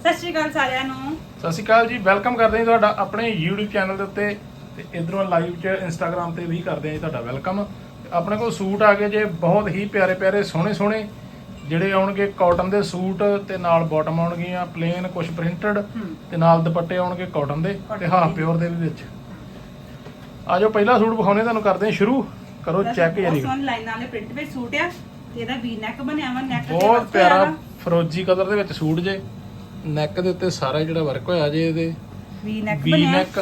ਸਤਿ ਸ਼੍ਰੀ ਅਕਾਲ ਸਾਰਿਆਂ ਨੂੰ। ਸਤਿ ਸ਼੍ਰੀ ਅਕਾਲ ਜੀ ਵੈਲਕਮ ਕਰਦੇ ਹਾਂ ਤੁਹਾਡਾ ਆਪਣੇ YouTube ਚੈਨਲ ਦੇ ਉੱਤੇ ਤੇ ਇਧਰੋਂ ਲਾਈਵ 'ਚ Instagram ਤੇ ਵੀ ਕਰਦੇ ਹਾਂ ਜੀ ਤੁਹਾਡਾ ਵੈਲਕਮ। ਤੇ ਆਪਣੇ ਕੋਲ ਸੂਟ ਆ ਗਏ ਜੇ ਬਹੁਤ ਹੀ ਪਿਆਰੇ ਪਿਆਰੇ ਸੋਹਣੇ ਸੋਹਣੇ। ਜਿਹੜੇ ਆਉਣਗੇ ਕਾਟਨ ਦੇ ਸੂਟ ਤੇ ਨਾਲ ਬਾਟਮ ਆਉਣਗੀਆਂ ਪਲੇਨ ਕੁਝ ਪ੍ਰਿੰਟਡ ਤੇ ਨਾਲ ਦੁਪੱਟੇ ਆਉਣਗੇ ਕਾਟਨ ਦੇ ਤੇ ਹਾਫ। ਪਿਓਰ ਦੇ। ਵੀ ਵਿੱਚ। ਆਜੋ ਪਹਿਲਾ ਸੂਟ ਵਿਖਾਉਣੇ ਤੁਹਾਨੂੰ ਕਰਦੇ ਹਾਂ ਸ਼ੁਰੂ। ਕਰੋ ਚੈੱਕ ਲਾਈਨਾਂ ਵਾਲੇ ਪ੍ਰਿੰਟ ਵਿੱਚ ਸੂਟ ਆ ਤੇ ਇਹਦਾ ਵੀ ਨੈਕ ਬਣਿਆ ਵਾ ਨੈਕ ਬਹੁਤ ਪਿਆਰਾ ਫਰੋਜੀ ਕਲਰ ਦੇ ਵਿੱਚ ਸੂਟ ਜੇ। ਨੈਕ ਦੇ ਉੱਤੇ ਸਾਰਾ ਜਿਹੜਾ ਵਰਕ ਹੋਇਆ ਜੇ ਇਹਦੇ ਵੀ ਨੈਕ ਵੀ ਬਣਿਆ ਨੈਕ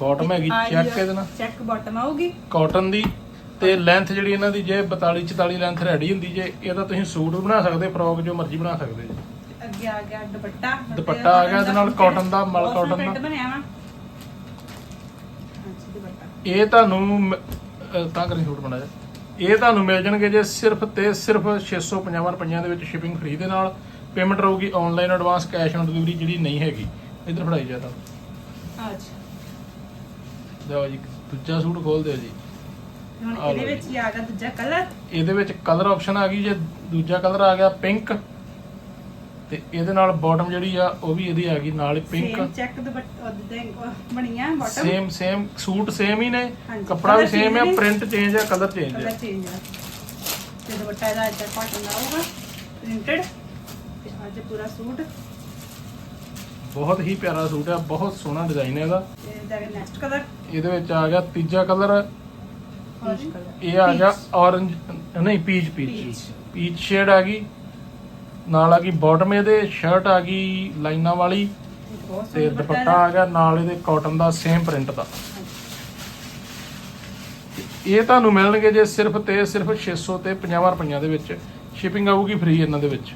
ਬਾਟਮ ਹੈਗੀ ਚੈੱਕ ਇਹਦੇ ਨਾਲ। ਚੈੱਕ ਬਾਟਮ ਆਊਗੀ। ਕਾਟਨ ਦੀ ਤੇ ਲੈਂਥ ਜਿਹੜੀ ਇਹਨਾਂ ਦੀ ਜੇ 42 44 ਲੈਂਥ ਰੈਡੀ ਹੁੰਦੀ ਜੇ ਇਹਦਾ ਤੁਸੀਂ ਸੂਟ ਬਣਾ ਸਕਦੇ ਫਰੋਕ ਜੋ ਮਰਜ਼ੀ ਬਣਾ ਸਕਦੇ ਜੀ। ਅੱਗੇ ਆ ਗਿਆ ਦੁਪੱਟਾ। ਦੁਪੱਟਾ ਆ ਗਿਆ ਇਹਦੇ ਨਾਲ cotton ਦਾ, ਮਲ cotton ਦਾ। ਬਣਿਆ ਵਾ ਇਹ ਤੁਹਾਨੂੰ ਤਾਂ ਕਰੀ ਸੂਟ ਬਣਾ ਜਾ। ਇਹ ਤੁਹਾਨੂੰ ਮਿਲ ਜਾਣਗੇ ਜੇ ਸਿਰਫ ਤੇ ਸਿਰਫ 650 ਰੁਪਈਆਂ ਦੇ ਵਿੱਚ ਸ਼ਿਪਿੰਗ ਫ੍ਰੀ ਦੇ ਨਾਲ। ਪੇਮੈਂਟ ਰਹੂਗੀ online advance cash on delivery ਜਿਹੜੀ ਨਹੀਂ ਹੈਗੀ ਇਧਰ ਫੜਾਈ ਜਾ ਤਾਂ। ਅੱਛਾ। ਲਓ ਜੀ ਦੂਜਾ ਸੂਟ ਖੋਲ ਦਿਓ ਜੀ। ਹੁਣ ਆ ਇਹਦੇ ਵਿੱਚ ਹੀ ਆ ਗਿਆ ਦੂਜਾ ਕਲਰ ਇਹਦੇ ਵਿੱਚ ਕਲਰ ਆਪਸ਼ਨ ਆ ਗਈ ਜੇ ਦੂਜਾ ਕਲਰ ਆ ਗਿਆ ਪਿੰਕ ਤੇ ਇਹਦੇ ਨਾਲ ਬਾਟਮ ਜਿਹੜੀ ਆ ਉਹ ਵੀ ਇਹਦੀ ਆ ਗਈ ਨਾਲ ਪਿੰਕ ਸੇਮ ਚੈੱਕ ਦੁਪੱਟਾ ਬਣੀਆਂ bottom same same suit same ਹੀ ਨੇ ਹਾਂਜੀ, ਕੱਪੜਾ ਵੀ colour ਸੇਮ ਨੇ। ਪ੍ਰਿੰਟ ਚੇਂਜ ਹੈ ਕਲਰ ਚੇਂਜ ਕਲਰ ਹੈ ਚੇਂਜ ਆ। ਤੇ ਦੁਪੱਟਾ ਇਹਦਾ ਇੱਧਰ ਕਾਟਨ ਦਾ ਹੋਊਗਾ ਪ੍ਰਿੰਟਡ ਅੱਜ ਪੂਰਾ ਸੂਟ। ਬਹੁਤ ਹੀ ਪਿਆਰਾ ਸੂਟ ਹੈ ਬਹੁਤ ਸੋਹਣਾ ਡਿਜ਼ਾਈਨ ਹੈ ਇਹਦਾ। ਤੇ ਜਾ ਕੇ ਨੈਕਸਟ ਕਲਰ ਇਹਦੇ ਵਿੱਚ ਆ ਗਿਆ ਤੀਜਾ ਕਲਰ ਇਹ ਆ ਗਿਆ ਔਰੰਜ ਨਹੀਂ ਪੀਚ ਪੀਚ। ਪੀਚ ਸ਼ੇਡ ਆ ਗਈ। ਨਾਲ ਆ ਗਈ ਬਾਟਮ ਇਹਦੇ ਸ਼ਰਟ ਆ ਗਈ ਲਾਈਨਾਂ ਵਾਲੀ। ਤੇ ਦੁਪੱਟਾ ਆ ਗਿਆ ਨਾਲ ਇਹਦੇ ਕਾਟਨ ਦਾ ਸੇਮ ਪ੍ਰਿੰਟ ਦਾ। ਇਹ ਤੁਹਾਨੂੰ ਮਿਲਣਗੇ ਜੇ ਸਿਰਫ ਤੇ ਸਿਰਫ 600 ਤੇ 50 ਰੁਪਈਆਂ ਦੇ ਵਿੱਚ। ਸ਼ਿਪਿੰਗ ਆਊਗੀ ਫ੍ਰੀ ਇਹਨਾਂ ਦੇ ਵਿੱਚ।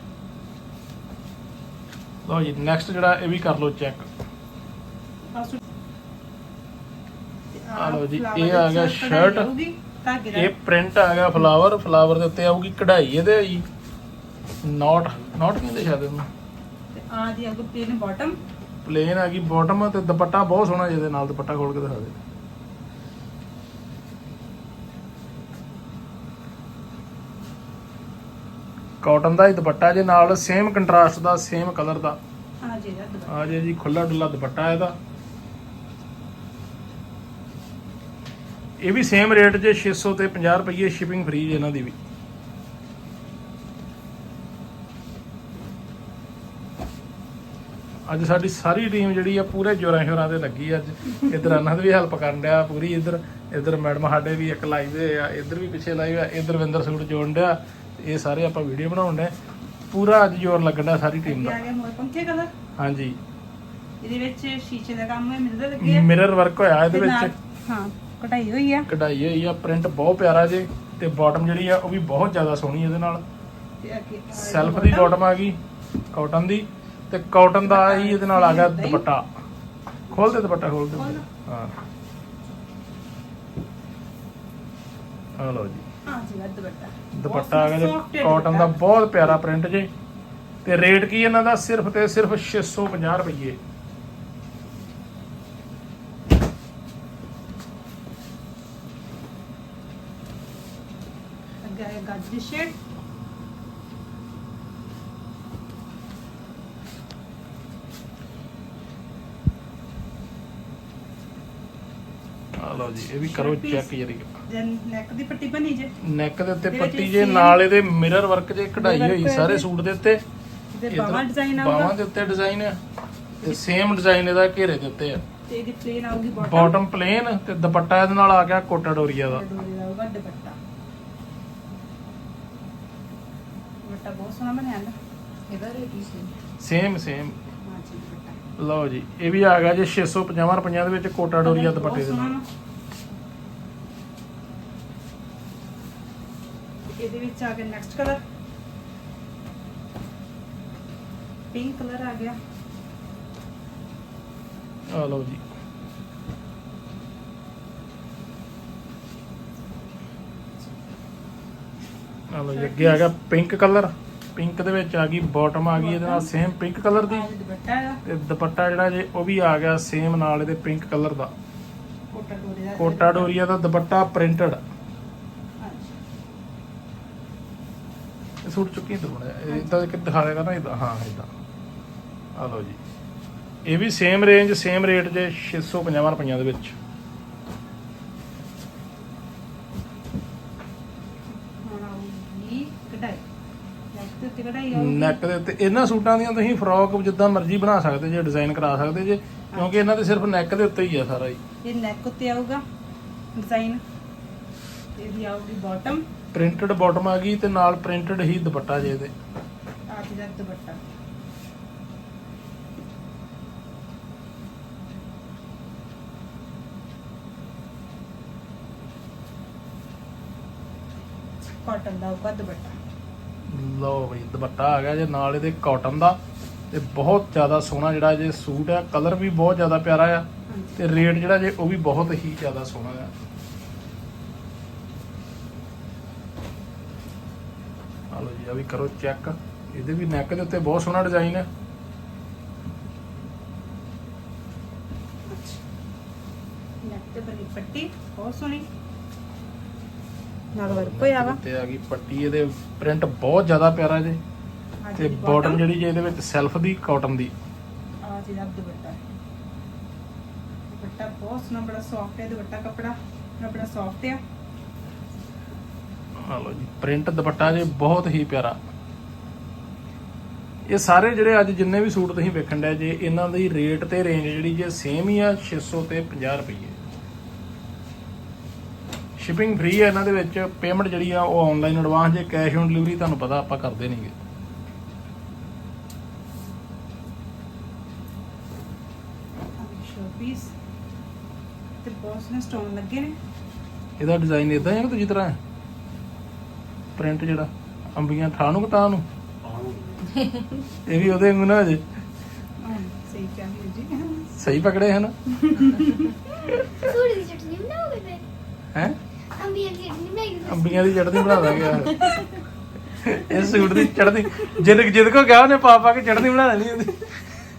ਲਓ ਜੀ ਨੈਕਸਟ ਜਿਹੜਾ ਇਹ ਵੀ ਕਰ ਲਓ ਚੈੱਕ ਆ ਲਓ ਜੀ, ਇਹ ਆ ਗਿਆ ਦਾ ਇਹ ਪ੍ਰਿੰਟ ਆ ਗਿਆ ਫਲਾਵਰ ਫਲਾਵਰ ਦੇ ਉੱਤੇ ਆਊਗੀ ਕਢਾਈ ਇਹਦੇ ਜੀ। ਨਾਟ ਨਾਟ ਕਹਿੰਦੇ ਸ਼ਾਇਦ ਇਹਨੂੰ। ਤੇ ਆ ਦੀ ਅਗੋ ਪਲੇਨ ਬਾਟਮ ਪਲੇਨ ਆ ਗਈ ਬਾਟਮ ਤੇ ਦੁਪੱਟਾ ਬਹੁਤ ਸੋਹਣਾ ਜਿਹਦੇ ਨਾਲ ਦੁਪੱਟਾ ਖੋਲ ਕੇ ਦਿਖਾ ਦੇ। ਕਾਟਨ ਦਾ ਹੀ ਦੁਪੱਟਾ ਜੇ ਨਾਲ ਸੇਮ ਕੰਟਰਾਸਟ ਦਾ ਸੇਮ ਕਲਰ ਦਾ। ਆ ਜੀ ਦਾ ਦੁਪੱਟਾ ਆ ਜੇ ਜੀ ਖੁੱਲਾ ਡੁੱਲਾ ਦੁਪੱਟਾ ਇਹਦਾ। ਇਹ ਵੀ ਸੇਮ ਰੇਟ ਜੇ 600 ਤੇ 50 ਰੁਪਏ ਸ਼ਿਪਿੰਗ ਫ੍ਰੀ ਜੇ ਇਹਨਾਂ ਦੀ ਵੀ। ਅੱਜ ਸਾਡੀ ਸਾਰੀ ਟੀਮ ਜਿਹੜੀ ਆ ਪੂਰੇ ਜੋਰਾਂ ਸ਼ੋਰਾਂ ਤੇ ਲੱਗੀ ਅੱਜ। ਇਧਰ ਅਨੰਦ ਵੀ ਹੈਲਪ ਕਰਨ ਡਿਆ ਪੂਰੀ ਇਧਰ। ਇਧਰ ਮੈਡਮ ਸਾਡੇ ਵੀ ਇੱਕ ਲਾਈਵ ਆ, ਇਧਰ ਵੀ ਪਿੱਛੇ ਲਾਈਵ ਆ, ਇਧਰ ਵਿੰਦਰ ਸੂਟ ਜੋੜਨ ਡਿਆ। ਇਹ ਸਾਰੇ ਆਪਾਂ ਵੀਡੀਓ ਬਣਾਉਣ ਡਿਆ ਪੂਰਾ ਅੱਜ ਜੋਰ ਲੱਗਣ ਸਾਰੀ ਟੀਮ ਦਾ। ਆ ਗਿਆ ਮੋਰ ਪੰਖੇ ਕਲਰ? ਹਾਂਜੀ। ਇਹਦੇ ਵਿੱਚ ਸ਼ੀਸ਼ੇ ਦਾ ਕੰਮ ਹੈ ਮਿਲਦੇ ਲੱਗੇ ਆ। ਮਿਰਰ ਵਰਕ ਹੋਇਆ ਇਹਦੇ ਤੇ ਨਾਲ- ਵਿੱਚ। ਹਾਂ ਕਢਾਈ ਹੋਈ ਆ। ਕਢਾਈ ਹੋਈ ਆ ਪ੍ਰਿੰਟ ਬਹੁਤ ਪਿਆਰਾ ਜੇ। ਤੇ ਬਾਟਮ ਜਿਹੜੀ ਆ ਉਹ ਵੀ ਬਹੁਤ ਜ਼ਿਆਦਾ ਸੋਹਣੀ ਇਹਦੇ ਨਾਲ। ਤੇ ਅੱਗੇ ਆ ਗਿਆ ਸੈਲਫ ਦੀ bottom। ਬਾਟਮ ਆ ਗਈ ਕਾਟਨ ਦੀ। ਤੇ ਕਾਟਨ ਦਾ ਹੀ ਇਹਦੇ ਨਾਲ ਆ ਗਿਆ ਦੁਪੱਟਾ। ਖੋਲ ਦੇ ਦੁਪੱਟਾ ਖੋਲ ਦੇ। ਖੋਲ। ਹਾਂ। ਆ ਲਓ ਜੀ। ਹਾਂ ਜੀ ਦੁਪੱਟਾ। ਦੁਪੱਟਾ ਆ ਗਿਆ ਜੀ ਕਾਟਨ ਦਾ। ਬਹੁਤ ਪਿਆਰਾ ਪ੍ਰਿੰਟ ਜੇ। ਤੇ ਰੇਟ ਕੀ ਇਹਨਾਂ ਦਾ? ਸਿਰਫ ਤੇ ਸਿਰਫ 650 ਰੁਪਏ ਅੱਗੇ ਆ ਗਾਜਰੀ ਸ਼ੇਡ ਲਓ ਜੀ ਇਹ ਵੀ ਕਰੋ। ਚੈੱਕ ਜਰੀ ਦੈਨ ਨੈਕ ਦੀ ਪੱਟੀ ਬਣੀ ਜੇ। ਨੈਕ ਦੇ ਉੱਤੇ ਪੱਟੀ ਜੇ ਨਾਲ ਇਹਦੇ ਮਿਰਰ ਵਰਕ ਜੇ ਕਢਾਈ ਹੋਈ ਸਾਰੇ ਸੂਟ ਦੇ ਉੱਤੇ। ਤੇ ਬਾਹਾਂ ਡਿਜ਼ਾਈਨ ਬਾਹਾਂ ਆਊਗਾ ਦੇ ਉੱਤੇ ਡਿਜ਼ਾਈਨ ਆ। ਤੇ ਸੇਮ ਡਿਜ਼ਾਈਨ ਇਹਦਾ ਘੇਰੇ ਦੇ ਉੱਤੇ ਆ। ਤੇ ਇਹਦੀ ਪਲੇਨ ਆਊਗੀ ਬਾਟਮ ਬਾਟਮ ਪਲੇਨ ਤੇ ਦੁਪੱਟਾ ਇਹਦੇ ਨਾਲ ਆ ਗਿਆ ਕੋਟਾ ਡੋਰੀਆ ਦਾ। ਡੋਰੀ ਦਾ ਆਊਗਾ ਦੁਪੱਟਾ। ਦੁਪੱਟਾ ਬਹੁਤ ਸੋਹਣਾ ਬਣਿਆ ਨਾ। ਇਹਦਾ ਰੇਟ ਹੀ ਸੀ? ਸੇਮ ਸੇਮ ਹਾਂ ਜੀ ਦੁਪੱਟਾ। ਲਓ ਜੀ ਇਹ ਵੀ ਆ ਗਿਆ ਜੇ 650 ਰੁਪਈਆਂ ਦੇ ਵਿੱਚ ਕੋਟਾ ਡੋਰੀਆ ਦੁਪੱਟੇ ਦੇ ਸੋਹਣਾ ਨਾਲ ਨਾ। ਤੇ ਇਹਦੇ ਵਿੱਚ ਆ ਗਿਆ ਨੈਕਸਟ ਕਲਰ ਪਿੰਕ ਕਲਰ ਆ ਗਿਆ। ਆ ਲਓ ਜੀ। ਆ ਲਓ ਜੀ ਅੱਗੇ ਆ ਗਿਆ ਪਿੰਕ ਕਲਰ ਪਿੰਕ ਦੇ ਵਿੱਚ ਆ ਗਈ ਬਾਟਮ ਆ ਗਈ ਇਹਦੇ ਨਾਲ ਸੇਮ ਪਿੰਕ ਕਲਰ ਦੀ। ਦੁਪੱਟਾ ਤੇ ਦੁਪੱਟਾ ਜਿਹੜਾ ਜੇ ਉਹ ਵੀ ਆ ਗਿਆ ਸੇਮ ਨਾਲ ਇਹਦੇ ਪਿੰਕ ਕਲਰ ਦਾ। ਕੋਟਾ ਡੋਰੀ ਦਾ। ਕੋਟਾ ਡੋਰੀਆ ਦਾ ਦੁਪੱਟਾ ਪ੍ਰਿੰਟਡ ਹਾਂਜੀ। ਸੂਟ ਚੁੱਕੀ ਬਣਿਆ ਇਦਾਂ ਕਿ ਦਿਖਾ ਦੇਗਾ ਨਾ ਇਦਾਂ ਹਾਂ ਇਦਾਂ ਆ ਲਓ ਜੀ। ਇਹ ਵੀ ਸੇਮ ਰੇਂਜ ਸੇਮ ਰੇਟ ਜੇ 650 ਰੁਪਈਆਂ ਦੇ ਵਿੱਚ। ਨੈਕ ਦੇ ਉੱਤੇ ਇਹਨਾਂ ਸੂਟਾਂ ਦੀਆਂ ਤੁਸੀਂ ਫਰੋਕ ਜਿੱਦਾਂ ਮਰਜ਼ੀ ਬਣਾ ਸਕਦੇ ਜੇ ਡਿਜ਼ਾਈਨ ਕਰਾ ਸਕਦੇ ਜੇ ਕਿਉਂਕਿ ਇਹਨਾਂ ਦੇ ਸਿਰਫ ਨੈਕ ਦੇ ਉੱਤੇ ਹੀ ਆ ਸਾਰਾ ਹੀ। ਇਹ ਨੈਕ ਉੱਤੇ ਆਊਗਾ ਡਿਜ਼ਾਈਨ ਇਹਦੀ ਆਊਗੀ ਬਾਟਮ ਪ੍ਰਿੰਟਡ ਬਾਟਮ ਆ ਗਈ ਤੇ ਨਾਲ ਪ੍ਰਿੰਟਡ ਹੀ ਦੁਪੱਟਾ ਜੇ ਇਹਦੇ। ਆ ਜਿਹਦਾ ਦੁਪੱਟਾ। ਕਾਟਨ ਦਾ ਦੁਪੱਟਾ। ਲਓ ਬਈ ਦੁਪੱਟਾ ਆ ਗਿਆ ਜੇ ਨਾਲ ਇਹਦੇ ਕਾਟਨ ਦਾ। ਤੇ ਬਹੁਤ ਜ਼ਿਆਦਾ ਸੋਹਣਾ ਜਿਹੜਾ ਜੇ ਸੂਟ ਆ ਕਲਰ ਵੀ ਬਹੁਤ ਜ਼ਿਆਦਾ ਪਿਆਰਾ ਆ। ਤੇ ਰੇਟ ਜਿਹੜਾ ਜੇ ਉਹ ਵੀ ਬਹੁਤ ਹੀ ਜ਼ਿਆਦਾ ਸੋਹਣਾ ਆ। ਆ ਆ ਵੀ ਕਰੋ ਚੈੱਕ। ਇਹਦੇ ਵੀ ਨੈਕ ਦੇ ਉੱਤੇ ਬਹੁਤ ਸੋਹਣਾ ਡਿਜ਼ਾਈਨ ਹੈ। ਨੈਕ ਤੇ ਬਣੀ ਪੱਟੀ ਬਹੁਤ ਸੋਹਣੀ। ਨਾਲ ਵਰਕ ਹੋਇਆ ਵਾ। ਤੇ ਆ ਗਈ ਪੱਟੀ ਇਹਦੇ ਪ੍ਰਿੰਟ ਬਹੁਤ ਜ਼ਿਆਦਾ ਪਿਆਰਾ ਜੇ। ਤੇ ਜਿਹੜੀ ਬਾਟਮ ਜਿਹੜੀ ਜੇ ਇਹਦੇ ਵਿੱਚ ਸੈਲਫ ਦੀ ਕਾਟਨ ਦੀ। ਆਹ ਜਿਹਦਾ ਦੁਪੱਟਾ। ਦੁਪੱਟਾ ਬਹੁਤ ਸੋਹਣਾ ਬੜਾ ਸੌਫਟ ਹੈ ਦੁਪੱਟਾ ਕਪੜਾ। ਬੜਾ ਸੌਫਟ ਹੈ ਆ ਲਓ ਜੀ ਪ੍ਰਿੰਟ ਦੁਪੱਟਾ ਜੇ ਬਹੁਤ ਹੀ ਪਿਆਰਾ। ਇਹ ਸਾਰੇ ਜਿਹੜੇ ਅੱਜ ਜਿੰਨੇ ਵੀ ਸੂਟ ਤੁਸੀਂ ਵੇਖਣ ਡਿਆ ਜੇ ਇਹਨਾਂ ਦੀ ਰੇਟ ਤੇ ਰੇਂਜ ਜਿਹੜੀ ਜੇ ਸੇਮ ਹੀ ਆ 600 ਤੇ 50 ਰੁਪਏ ਸ਼ਿਪਿੰਗ ਫ੍ਰੀ ਹੈ ਇਹਨਾਂ ਦੇ ਵਿੱਚ ਪੇਮੈਂਟ ਜਿਹੜੀ ਆ ਉਹ ਆਨਲਾਈਨ ਐਡਵਾਂਸ ਜੇ ਕੈਸ਼ ਔਨ ਡਿਲੀਵਰੀ ਤੁਹਾਨੂੰ ਪਤਾ ਆਪਾਂ ਕਰਦੇ ਨਹੀਂਗੇ ਪੀਸ ਤੇ ਬਹੁਤ ਸੋਹਣੇ ਸਟੋਨ ਲੱਗੇ ਨੇ। ਇਹਦਾ ਡਿਜ਼ਾਈਨ ਇਦਾਂ ਹੈ ਕਿ ਦੂਜੀ ਤਰ੍ਹਾਂ? ਹੈ ਪ੍ਰਿੰਟ ਜਿਹੜਾ ਅੰਬੀਆਂ ਥਾਂ ਨੂੰ ਕਤਾ ਨੂੰ? ਇਹ ਵੀ ਉਹਦੇ ਵਾਂਗੂ ਨਾ ਜੇ। ਸਹੀ ਕਿਹਾ ਵੀਰ ਜੀ ਸਹੀ ਪਕੜੇ ਹਨ। ਦੀ ਚਟਨੀ ਬਣਾਓਗੇ ਤੇ ਹੈ? ਅੰਬੀਆਂ ਦੀ ਚਟਨੀ ਅੰਬੀਆਂ ਦੀ ਚੜ੍ਹਨੀ ਬਣਾ ਦਾਂਗੇ ਯਾਰ। ਇਹ ਸੂਟ ਦੀ ਚੜ੍ਹਨੀ ਜਿੱਦ ਜਿੱਦ ਕੋ ਕਿਹਾ ਉਹਨੇ ਪਾ ਪਾ ਕੇ ਚੜ੍ਹਨੀ ਬਣਾ ਲੈਣੀ ਉਹਦੀ।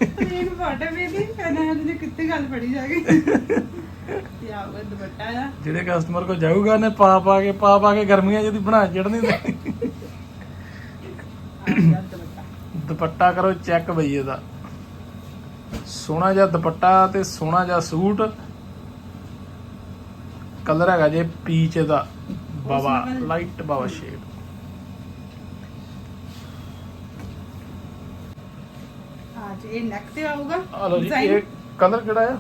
ਇਹ ਫੋਟੋ ਵੀ ਦੀ ਕਹਿੰਦਾ ਜਿਹਨੇ ਕਿੱਥੇ ਗੱਲ ਫੜੀ ਜਾ ਗਈ ਤੇ ਆਹ ਉਹ ਦੁਪੱਟਾ ਆ? ਜਿਹੜੇ ਕਸਟਮਰ ਕੋ ਜਾਊਗਾ ਉਹਨੇ ਪਾ ਪਾ ਕੇ ਪਾ ਪਾ ਕੇ ਗਰਮੀਆਂ ਜਿਹਦੀ ਬਣਾ ਚੜ੍ਹਨੀ ਦੇ ਆਹ ਜਿਹਦਾ ਦੁਪੱਟਾ ਦੁਪੱਟਾ ਕਰੋ ਚੈੱਕ ਬਈ ਇਹਦਾ। ਸੋਹਣਾ ਜਿਹਾ ਦੁਪੱਟਾ ਤੇ ਸੋਹਣਾ ਜਿਹਾ ਸੂਟ। ਕਲਰ ਹੈਗਾ ਜੇ ਪੀਚ ਦਾ। colour। ਲਾਈਟ ਬਾਬਾ ਸ਼ੇਡ ਆ ਜੀ ਇਹ ਨੈਕ ਤੇ ਆਊਗਾ ਆ ਲਓ ਜੀ Design। ਇਹ ਕਲਰ ਕਿਹੜਾ ਆ?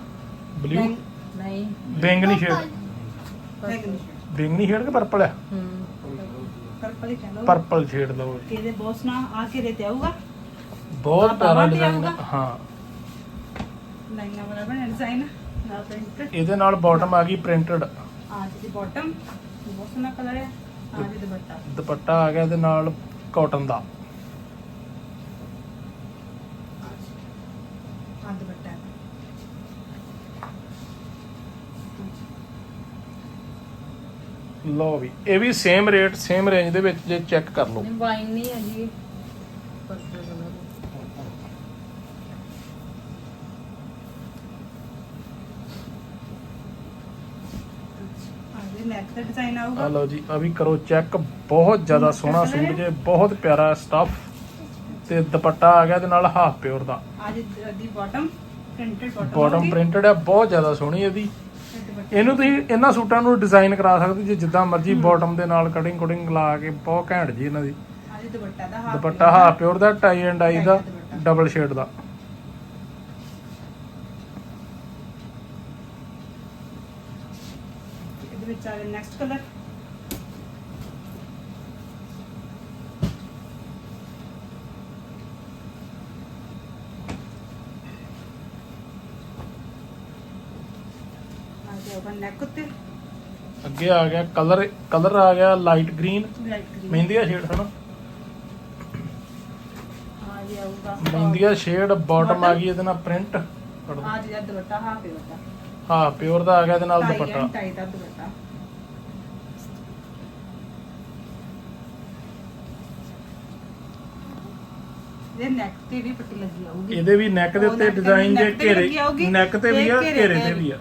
ਬਲੂ ਨਹੀਂ। ਬੈਂਗਨੀ ਸ਼ੇਡ ਬੈਂਗਨੀ ਬੈਂਗਨੀ ਸ਼ੇਡ ਕਿ ਪਰਪਲ ਆ? ਪਰਪਲ ਹੀ ਲਓ। ਪਰਪਲ ਸ਼ੇਡ ਲਓ। ਜੀ ਇਹਦੇ ਬਹੁਤ ਸੋਹਣਾ ਆ ਕੇ ਦੇ ਤੇ ਆਊਗਾ? ਬਹੁਤ ਪਿਆਰਾ ਡਿਜ਼ਾਈਨ? ਹਾਂ। ਲਾਈਨਾਂ ਵਾਲਾ ਬਣਿਆ ਡਿਜ਼ਾਈਨ ਨਾਲ ਪ੍ਰਿੰਟ ਇਹਦੇ ਨਾਲ ਬਾਟਮ ਆ ਗਈ ਪ੍ਰਿੰਟਡ ਆ ਜੀ ਬਾਟਮ ਬਹੁਤ ਸੋਹਣਾ ਕਲਰ ਹੈ ਆ ਜੀ ਦੁਪੱਟਾ। ਦੁਪੱਟਾ ਆ ਗਿਆ ਇਹਦੇ ਨਾਲ ਕਾਟਨ ਦਾ। ਆ ਦੁਪੱਟਾ। ਲਓ ਵੀ ਇਹ ਵੀ ਸੇਮ ਰੇਟ ਸੇਮ ਰੇਂਜ ਦੇ ਵਿੱਚ ਜੇ ਚੈੱਕ ਕਰ ਲਓ। ਵਾਈਨ ਨਹੀਂ ਹੈ ਜੀ ਪਰਪਲ ਕਲਰ ਆ ਜੀ ਨੈਕ ਤੇ ਡਿਜ਼ਾਈਨ ਆ ਆਊਗਾ ਲਓ ਜੀ ਆ ਵੀ ਕਰੋ ਚੈੱਕ ਬਹੁਤ ਜ਼ਿਆਦਾ ਸੋਹਣਾ ਸੂਟ ਜੇ ਬਹੁਤ ਪਿਆਰਾ ਸਟਫ ਤੇ ਦੁਪੱਟਾ ਆ ਗਿਆ ਇਹਦੇ ਨਾਲ ਹਾਫ ਪਿਓਰ ਦਾ। ਆ ਜੀ ਦੀ bottom printed bottom bottom printed ਹੈ ਬਹੁਤ ਜ਼ਿਆਦਾ ਸੋਹਣੀ ਇਹਦੀ। ਇਹਨੂੰ ਤੁਸੀਂ ਇਹਨਾਂ ਸੂਟਾਂ ਨੂੰ ਡਿਜ਼ਾਈਨ ਕਰਾ ਸਕਦੇ ਜੇ ਜਿੱਦਾਂ ਮਰਜ਼ੀ ਬਾਟਮ ਦੇ ਨਾਲ ਕਟਿੰਗ ਕੁਟਿੰਗ ਲਾ ਕੇ ਬਹੁਤ ਘੈਂਟ ਜੀ ਇਹਨਾਂ ਦੀ। ਆ ਜੀ ਦੁਪੱਟਾ ਦਾ ਹਾਫ ਦੁਪੱਟਾ ਹਾਫ ਪਿਓਰ ਦਾ ਟਾਈ ਐਂਡ ਆਈ ਦਾ ਡਬਲ ਸ਼ੇਡ ਦਾ ਇਹਦੇ ਵਿੱਚ ਆ ਗਿਆ ਨੈਕਸਟ ਕਲਰ ਗਿਆ ਉੱਤੇ। ਅੱਗੇ ਆ ਗਿਆ ਕਲਰ ਕਲਰ ਆ ਗਿਆ light green light green shade ਹਨਾ? ਆ ਆਊਗਾ ਮਹਿੰਦੀਆ ਸ਼ੇਡ ਬਾਟਮ ਆ ਗਈ ਇਹਦੇ ਨਾਲ ਪ੍ਰਿੰਟ ਆ ਜੀ ਦਾ ਦੁਪੱਟਾ ਹਾਫ ਦੁਪੱਟਾ। ਹਾਂ ਪਿਓਰ ਦਾ ਆ ਗਿਆ ਇਹਦੇ ਨਾਲ ਦੁਪੱਟਾ। ਟਾਈ ਦਾ ਦੁਪੱਟਾ। ਇਹ ਨੈਕ ਤੇ ਵੀ ਪੱਟੀ ਲੱਗੀ ਆਊਗੀ। ਇਹਦੇ ਵੀ ਨੈਕ ਦੇ ਉੱਤੇ ਡਿਜ਼ਾਈਨ ਵੀ ਘੇਰੇ ਨੈਕ ਤੇ ਵੀ ਆ ਘੇਰੇ ਤੇ ਵੀ ਆ।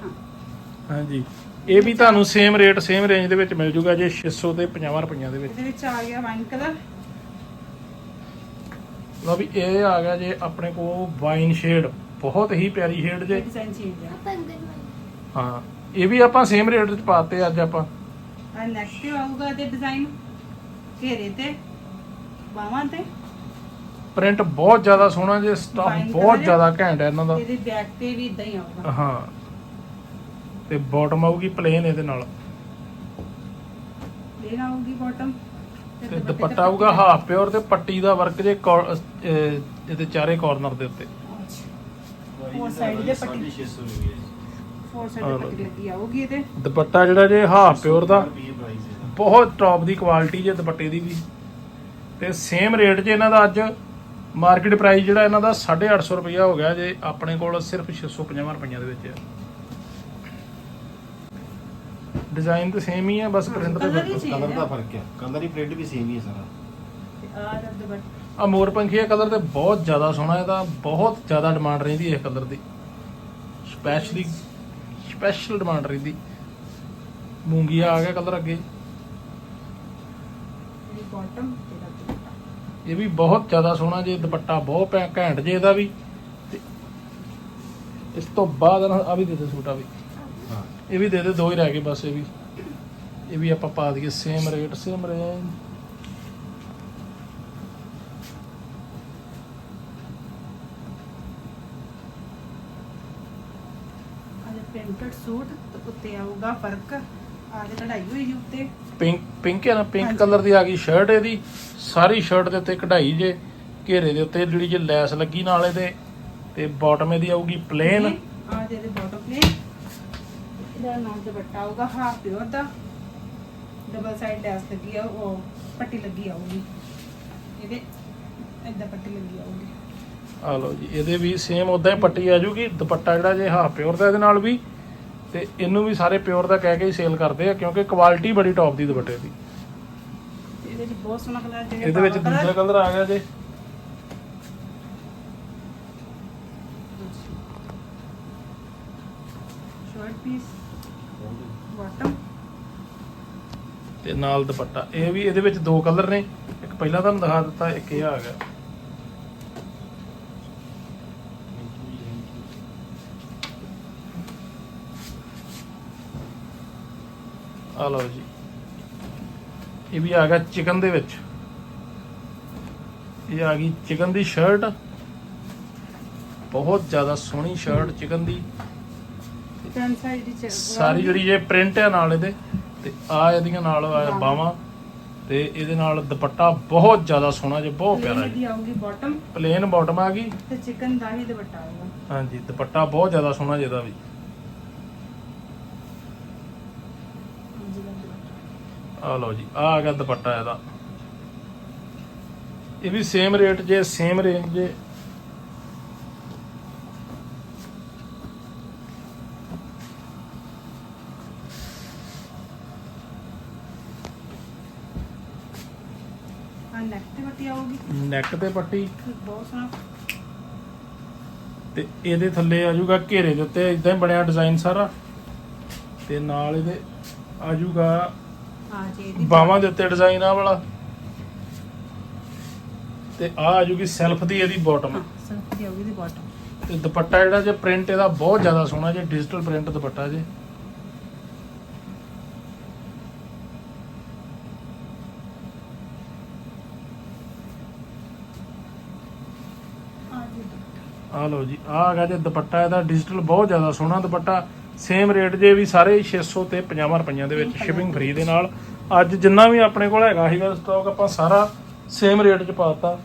ਹਾਂਜੀ। ਇਹ ਵੀ ਤੁਹਾਨੂੰ ਸੇਮ ਰੇਟ ਸੇਮ ਰੇਂਜ ਦੇ ਵਿੱਚ ਮਿਲ ਜੂਗਾ ਜੇ 600 ਤੇ 50 ਰੁਪਈਆਂ ਦੇ ਵਿੱਚ। ਇਹਦੇ ਵਿੱਚ ਆ ਗਿਆ ਵਾਈਨ ਕਲਰ ਲਓ ਵੀ ਇਹ ਆ ਗਿਆ ਜੇ ਆਪਣੇ ਕੋਲ ਵਾਈਨ ਸ਼ੇਡ ਬਹੁਤ ਹੀ ਪਿਆਰੀ ਸ਼ੇਡ ਜੇ। ਡਿਜ਼ਾਈਨ ਚੇਂਜ ਆ। ਹਾਂ ਇਹ ਵੀ ਆਪਾਂ ਸੇਮ ਰੇਟ 'ਚ ਪਾਤੇ ਅੱਜ ਆਪਾਂ। ਆ ਨੈਕ ਤੇ ਆਊਗਾ ਤੇ ਡਿਜ਼ਾਈਨ ਘੇਰੇ ਤੇ ਬਾਹਾਂ ਤੇ। ਪ੍ਰਿੰਟ ਬਹੁਤ ਜ਼ਿਆਦਾ ਸੋਹਣਾ ਜੇ ਸਟਫ ਬਹੁਤ ਜ਼ਿਆਦਾ ਘੈਂਟ ਹੈ ਇਹਨਾਂ ਦਾ। ਇਹਦੇ ਬੈਕ ਤੇ ਵੀ ਇਦਾਂ ਹੀ ਆਊਗਾ। ਹਾਂ। ਤੇ ਬਾਟਮ ਆਊਗੀ ਪਲੇਨ ਇਹਦੇ ਨਾਲ। ਪਲੇਨ ਆਊਗੀ ਬਾਟਮ ਤੇ ਦੁਪੱਟਾ ਆਊਗਾ ਹਾਫ ਪਿਓਰ ਤੇ ਪੱਟੀ ਦਾ ਵਰਕ ਜੇ ਇਹਦੇ ਚਾਰੇ ਕਾਰਨਰ ਦੇ ਉੱਤੇ। ਫੋਰ ਸਾਈਡ ਦੇ ਪੱਟੀ। 600 ਰੁਪਏ। ਫੋਰ ਸਾਈਡ ਦੇ ਪੱਟੀ ਲੱਗੀ ਆਊਗੀ ਇਹਦੇ। ਦੁਪੱਟਾ ਜਿਹੜਾ ਜੇ ਹਾਫ ਪਿਓਰ ਦਾ ਬਹੁਤ ਟੌਪ ਦੀ ਕੁਆਲਿਟੀ ਜੇ ਦੁਪੱਟੇ ਦੀ ਵੀ। ਤੇ ਸੇਮ ਰੇਟ 'ਚ ਇਹਨਾਂ ਦਾ ਅੱਜ ਮਾਰਕੀਟ ਪ੍ਰਾਈਸ ਜਿਹੜਾ ਇਹਨਾਂ ਦਾ 850 ਰੁਪਇਆ ਹੋ ਗਿਆ ਜੇ ਆਪਣੇ ਕੋਲ ਸਿਰਫ 650 ਰੁਪਈਆਂ ਦੇ ਵਿੱਚ ਹੈ ਡਿਜ਼ਾਈਨ ਤਾਂ ਸੇਮ ਹੀ ਹੈ ਬਸ ਪ੍ਰਿੰਟ ਦਾ change ਕਲਰ ਦਾ। ਫ਼ਰਕ ਹੈ ਕਲਰ ਹੀ ਪ੍ਰਿੰਟ ਵੀ ਸੇਮ ਹੀ ਹੈ ਸਾਰਾ। ਤੇ ਆ ਦਾ ਦੁਪੱਟਾ ਆ ਮੋਰ ਪੰਖੀਆ ਕਲਰ ਤੇ ਬਹੁਤ ਜ਼ਿਆਦਾ ਸੋਹਣਾ ਇਹਦਾ। ਬਹੁਤ ਜ਼ਿਆਦਾ ਡਿਮਾਂਡ ਰਹਿੰਦੀ ਹੈ ਇਸ ਕਲਰ ਦੀ। ਸਪੈਸ਼ਲੀ ਸਪੈਸ਼ਲ ਡਿਮਾਂਡ ਰਹਿੰਦੀ। ਮੂੰਗੀਆ ਆ ਗਿਆ ਕਲਰ ਅੱਗੇ। ਇਹ ਬਾਟਮ ਤੇ ਦਾ ਦੁਪੱਟਾ ਇਹ ਵੀ ਬਹੁਤ ਜ਼ਿਆਦਾ ਸੋਹਣਾ ਜੇ ਦੁਪੱਟਾ ਬਹੁਤ ਭੈ- ਘੈਂਟ ਜੇ ਇਹਦਾ ਵੀ। ਤੇ ਇਸ ਤੋਂ ਬਾਅਦ ਆ ਵੀ ਦੇ ਦੇ ਸੂਟ ਆ ਵੀ। ਹਾਂ ਇਹ ਵੀ ਦੇ ਦੇ ਦੋ ਹੀ ਰਹਿ ਗਏ ਬਸ ਇਹ ਵੀ। ਇਹ ਵੀ ਆਪਾਂ ਪਾ ਦਈਏ same rate same range printed suit ਤੇ ਉੱਤੇ ਆਊਗਾ ਫ਼ਰਕ। ਆ ਜੇ ਕਢਾਈ ਹੋਈ ਜੀ ਉੱਤੇ। ਪਿੰਕ ਪਿੰਕ ਹੈ ਨਾ? ਪਿੰਕ। ਕਲਰ ਦੀ ਆ ਗਈ ਸ਼ਰਟ ਇਹਦੀ। ਸਾਰੀ ਸ਼ਰਟ ਦੇ ਉੱਤੇ ਕਢਾਈ ਜੇ। ਘੇਰੇ ਦੇ ਉੱਤੇ ਜਿਹੜੀ ਜੇ ਲੈਸ ਲੱਗੀ ਨਾਲ ਇਹਦੇ। ਤੇ ਬਾਟਮ ਇਹਦੀ ਆਊਗੀ ਪਲੇਨ ਆ ਜੇ ਦੇ ਪਲੇਨ ਇਹਦਾ ਨਾਲ ਦੁਪੱਟਾ ਆਊਗਾ ਹਾਫ ਪਿਓਰ ਦਾ ਡਬਲ ਸਾਈਡ ਲੈਸ ਲੱਗੀ ਆ ਉਹ ਪੱਟੀ ਲੱਗੀ ਆਊਗੀ। ਇਹਦੇ ਏਦਾਂ ਪੱਟੀ ਲੱਗੀ ਆਊਗੀ। ਆ ਲਓ ਜੀ ਇਹਦੇ ਵੀ ਸੇਮ ਉਦਾਂ ਹੀ ਪੱਟੀ ਆ ਜੂਗੀ ਦੁਪੱਟਾ ਜਿਹੜਾ ਜੇ ਹਾਫ ਪਿਓਰ ਦਾ ਇਹਦੇ ਨਾਲ ਵੀ ਤੇ ਇਹਨੂੰ ਵੀ ਸਾਰੇ ਪਿਓਰ ਦਾ ਕਹਿ ਕੇ ਹੀ ਸੇਲ ਕਰਦੇ ਆ ਕਿਉਂਕਿ ਕੁਆਲਿਟੀ ਬੜੀ ਟੌਪ ਦੀ ਦੁਪੱਟੇ ਦੀ। ਇਹਦੇ ਵਿੱਚ ਬਹੁਤ ਸੋਹਣਾ ਕਲਰ ਜਿਹੜਾ ਇਹਦੇ ਵਿੱਚ ਦੂਸਰਾ ਕਲਰ ਆ ਗਿਆ ਜੇ। ਸ਼ਾਰਟ ਪੀਸ ਬਾਟਮ ਤੇ ਨਾਲ ਦੁਪੱਟਾ। ਇਹ ਵੀ ਇਹਦੇ ਵਿੱਚ ਦੋ ਕਲਰ ਨੇ। ਇੱਕ ਪਹਿਲਾਂ ਤੁਹਾਨੂੰ ਦਿਖਾ ਦਿੱਤਾ ਇੱਕ ਇਹ ਆ ਗਿਆ। ਆ ਲਓ ਜੀ। ਇਹ ਵੀ ਆ ਗਿਆ ਚਿਕਨ ਦੇ ਵਿੱਚ। ਇਹ ਆ ਗਈ ਚਿਕਨ ਦੀ ਸ਼ਰਟ। ਬਹੁਤ ਜ਼ਿਆਦਾ ਸੋਹਣੀ ਸ਼ਰਟ ਚਿਕਨ ਦੀ। ਸਾਰੀ ਜਿਹੜੀ ਇਹ ਪ੍ਰਿੰਟ ਹੈ ਨਾਲ ਇਹਦੇ। ਤੇ ਆ ਇਹਦੀਆਂ ਨਾਲ ਬਾਵਾ ਤੇ ਇਹਦੇ ਨਾਲ ਦੁਪੱਟਾ ਬਹੁਤ ਜ਼ਿਆਦਾ ਸੋਹਣਾ ਜੇ ਬਹੁਤ ਪਿਆਰਾ ਦੀ ਜੀ ਆਊਗੀ ਬਾਟਮ ਪਲੇਨ ਬਾਟਮ ਆ ਗਈ। ਤੇ ਚਿਕਨ ਦਾ ਹੀ ਦੁਪੱਟਾ ਆਊਗਾ। ਹਾਂਜੀ ਦੁਪੱਟਾ ਬਹੁਤ ਜ਼ਿਆਦਾ ਸੋਹਣਾ ਜਿਹਦਾ ਵੀ। ਆ ਲਓ ਜੀ ਆ ਆ ਗਿਆ ਦੁਪੱਟਾ ਇਹਦਾ। ਇਹ ਵੀ ਸੇਮ ਰੇਟ ਜੇ ਸੇਮ ਰੇਂਜ ਜੇ। ਆ ਨੈਕ ਤੇ ਪੱਟੀ ਆਊਗੀ। ਨੈਕ ਤੇ ਪੱਟੀ? ਬਹੁਤ ਸੋਹਣਾ। ਤੇ ਇਹਦੇ ਥੱਲੇ ਆ ਜਾਊਗਾ ਘੇਰੇ ਦੇ ਉੱਤੇ ਇਦਾਂ ਹੀ ਬਣਿਆ ਡਿਜ਼ਾਈਨ ਸਾਰਾ। ਤੇ ਨਾਲ ਇਹਦੇ ਆ ਜਾਊਗਾ ਹਾਂ ਜੀ ਇਹਦੀ ਬਾਹਾਂ ਦੇ ਉੱਤੇ ਡਿਜ਼ਾਈਨ ਆ ਵਾਲਾ। ਤੇ ਆ ਆ ਸੈਲਫ ਦੀ ਇਹਦੀ ਬਾਟਮ ਹਾਂ ਸਲਫ ਦੀ ਆਊਗੀ ਦੀ ਬਾਟਮ ਤੇ ਦੁਪੱਟਾ ਜਿਹੜਾ ਜੇ ਪ੍ਰਿੰਟ ਇਹਦਾ ਬਹੁਤ ਜ਼ਿਆਦਾ ਸੋਹਣਾ ਜੇ ਡਿਜੀਟਲ ਪ੍ਰਿੰਟ ਦੁਪੱਟਾ ਜੇ ਆ ਜੀ ਦੁਪੱਟਾ। ਆ ਲਓ ਜੀ ਆ ਗਿਆ ਜੇ ਦੁਪੱਟਾ ਇਹਦਾ ਡਿਜੀਟਲ ਬਹੁਤ ਜ਼ਿਆਦਾ ਸੋਹਣਾ ਦੁਪੱਟਾ। ਸੇਮ ਰੇਟ ਜੇ ਵੀ ਸਾਰੇ 600 ਤੇ 50 ਰੁਪਈਆਂ ਦੇ ਵਿੱਚ ਸ਼ਿਪਿੰਗ ਫ੍ਰੀ ਦੇ ਨਾਲ। ਅੱਜ ਜਿੰਨਾ ਵੀ ਆਪਣੇ ਕੋਲ ਹੈਗਾ ਸੀਗਾ ਸਟਾਕ ਆਪਾਂ ਸਾਰਾ ਸੇਮ ਰੇਟ 'ਚ ਪਾਤਾ।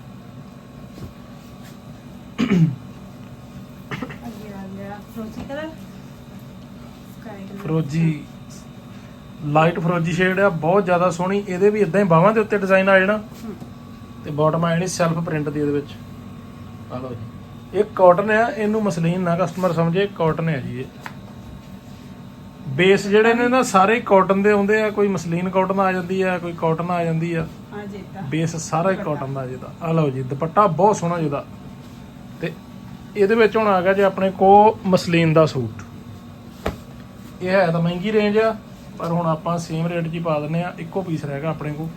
ਫਰੋਜ਼ੀ ਲਾਈਟ ਫਰੋਜੀ ਸ਼ੇਡ ਆ ਬਹੁਤ ਜ਼ਿਆਦਾ ਸੋਹਣੀ। ਇਹਦੇ ਵੀ ਇਦਾਂ ਹੀ ਬਾਹਾਂ ਦੇ ਉੱਤੇ ਡਿਜ਼ਾਈਨ ਆ ਜਾਣਾ। ਤੇ ਬਾਟਮ ਆ ਜਾਣੀ ਸੈਲਫ ਪ੍ਰਿੰਟ ਦੀ ਇਹਦੇ ਵਿੱਚ। ਆ ਲਓ ਜੀ। ਇਹ ਕਾਟਨ ਆ ਇਹਨੂੰ ਮਸਲੀਨ ਨਾ ਕਸਟਮਰ ਸਮਝੇ ਕਾਟਨ ਹੈ ਜੀ ਇਹ। ਬੇਸ ਜਿਹੜੇ ਨੇ ਨਾ ਸਾਰੇ ਕਾਟਨ ਦੇ ਹੁੰਦੇ ਆ ਕੋਈ ਮਸਲੀਨ ਕਾਟਨ ਆ ਜਾਂਦੀ ਆ ਕੋਈ ਕਾਟਨ ਆ ਜਾਂਦੀ ਆ। ਤਾਂ। ਬੇਸ ਸਾਰਾ ਹੀ ਕਾਟਨ ਦਾ ਜਿਹਦਾ ਆ ਲਓ ਜੀ ਦੁਪੱਟਾ ਬਹੁਤ ਸੋਹਣਾ ਜਿਹਦਾ ਤੇ ਇਹਦੇ ਵਿੱਚ ਹੁਣ ਆ ਗਿਆ ਜੇ ਆਪਣੇ ਕੋ ਮਸਲੀਨ ਦਾ ਸੂਟ। ਇਹ ਹੈ ਤਾਂ ਮਹਿੰਗੀ ਰੇਂਜ ਆ ਪਰ ਹੁਣ ਆਪਾਂ ਸੇਮ ਰੇਟ 'ਚ ਹੀ ਪਾ ਦਿੰਨੇ ਆ ਇੱਕੋ ਪੀਸ ਰਹਿ ਗਿਆ ਆਪਣੇ ਕੋ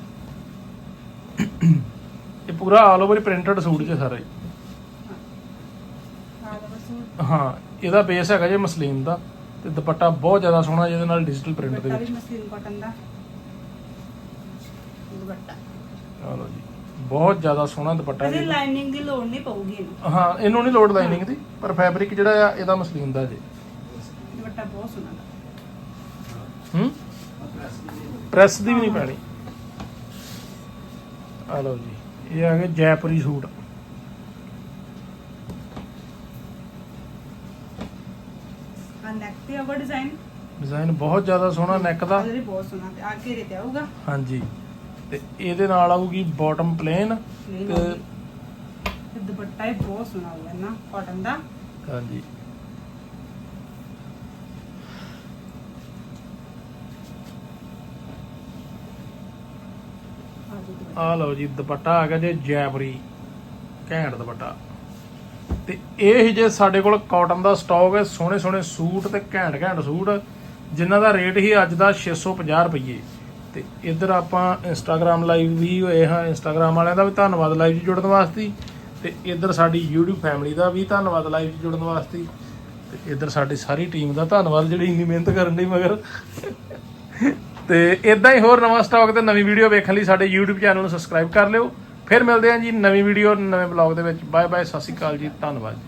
ਇਹ ਪੂਰਾ ਆਲ ਓਵਰ ਪ੍ਰਿੰਟਡ ਸੂਟ ਜੇ ਸਾਰਾ। ਹੀ ਹਾਂ ਇਹਦਾ ਬੇਸ ਹੈਗਾ ਜੇ ਮਸਲੀਨ ਦਾ ਤੇ ਦੁਪੱਟਾ ਬਹੁਤ ਜ਼ਿਆਦਾ ਸੋਹਣਾ ਜਿਹਦੇ ਨਾਲ ਡਿਜੀਟਲ ਪ੍ਰਿੰਟ ਦੇ ਦੁਪੱਟਾ ਵਿੱਚ। ਵੀ ਮਸਲੀਨ ਕਾਟਨ ਦਾ। ਦੁਪੱਟਾ। ਆਹ ਲਓ ਜੀ ਬਹੁਤ ਜ਼ਿਆਦਾ ਸੋਹਣਾ ਦੁਪੱਟਾ ਜੀ ਲਾਈਨਿੰਗ ਦੀ ਲੋੜ ਨਹੀਂ ਪਊਗੀ ਇਹਨੂੰ। ਹਾਂ ਇਹਨੂੰ ਨਹੀਂ ਲੋਡ ਲਾਈਨਿੰਗ ਦੀ ਪਰ ਫੈਬਰਿਕ ਜਿਹੜਾ ਆ ਇਹਦਾ ਮਸਲੀਨ ਦਾ ਜੀ। ਦੁਪੱਟਾ ਬਹੁਤ ਸੋਹਣਾ ਦਾ। ਹੂੰ? ਪ੍ਰੈਸ ਦੀ ਵੀ ਨਹੀਂ ਪੈਣੀ। ਆ ਲਓ ਜੀ ਇਹ ਆ ਗਏ ਜੈਪੁਰੀ ਸੂਟ। ਆ ਨੈਕ ਤੇ ਆਵਾ ਡਿਜ਼ਾਈਨ ਡਿਜ਼ਾਈਨ ਬਹੁਤ ਜ਼ਿਆਦਾ ਸੋਹਣਾ ਨੈਕ ਦਾ। ਅਜੇ ਬਹੁਤ ਸੋਹਣਾ ਤੇ ਆ ਘੇਰੇ ਤੇ ਆਊਗਾ? ਹਾਂਜੀ। ਤੇ ਇਹਦੇ ਨਾਲ ਆਊਗੀ ਬਾਟਮ ਪਲੇਨ Plain ਤੇ ਆਊਗੀ। ਤੇ ਦੁਪੱਟਾ ਹੀ ਬਹੁਤ ਸੋਹਣਾ ਹੋਊਗਾ ਨਾ ਕਾਟਨ ਦਾ। ਹਾਂਜੀ। ਆ ਲਓ ਜੀ ਦੁਪੱਟਾ ਆ ਗਿਆ ਜੇ ਜੈਪੁਰੀ ਘੈਂਟ ਦੁਪੱਟਾ। ਤੇ ਇਹ ਜੇ ਸਾਡੇ ਕੋਲ ਕਾਟਨ ਦਾ ਸਟਾਕ ਹੈ, ਸੋਹਣੇ ਸੋਹਣੇ ਸੂਟ ਤੇ ਘੈਂਟ ਘੈਂਟ ਸੂਟ, ਜਿਨ੍ਹਾਂ ਦਾ ਰੇਟ ਹੀ ਅੱਜ ਦਾ 650 ਰੁਪਏ ਤੇ ਇੱਧਰ ਆਪਾਂ ਇੰਸਟਾਗ੍ਰam ਲਾਈਵ ਵੀ ਹੋਏ ਹਾਂ ਇੰਸਟਾਗ੍ਰam ਵਾਲਿਆਂ ਦਾ ਵੀ ਧੰਨਵਾਦ ਲਾਈਵ 'ਚ ਜੁੜਨ ਵਾਸਤੇ। ਤੇ ਇੱਧਰ ਸਾਡੀ YouTube ਫੈਮਿਲੀ ਦਾ ਵੀ ਧੰਨਵਾਦ ਲਾਈਵ 'ਚ ਜੁੜਨ ਵਾਸਤੇ। ਤੇ ਇੱਧਰ ਸਾਡੀ ਸਾਰੀ ਟੀਮ ਦਾ ਧੰਨਵਾਦ, ਜਿਹੜੀ ਇੰਨੀ ਮਿਹਨਤ ਕਰਨ ਲਈ ਮਗਰ। ਤੇ ਇਦਾਂ ਹੀ ਹੋਰ ਨਵਾਂ ਸਟਾਕ ਤੇ ਨਵੀਂ ਵੀਡੀਓ ਵੇਖਣ ਲਈ ਸਾਡੇ YouTube ਚੈਨਲ ਨੂੰ ਸਬਸਕ੍ਰਾਈਬ ਕਰ ਲਿਓ। ਫਿਰ ਮਿਲਦੇ ਹਾਂ ਜੀ ਨਵੀਂ ਵੀਡੀਓ ਨਵੇਂ ਬਲੌਗ ਦੇ ਵਿੱਚ। ਬਾਏ ਬਾਏ ਸਤਿ ਸ਼੍ਰੀ ਅਕਾਲ ਜੀ, ਧੰਨਵਾਦ ਜੀ।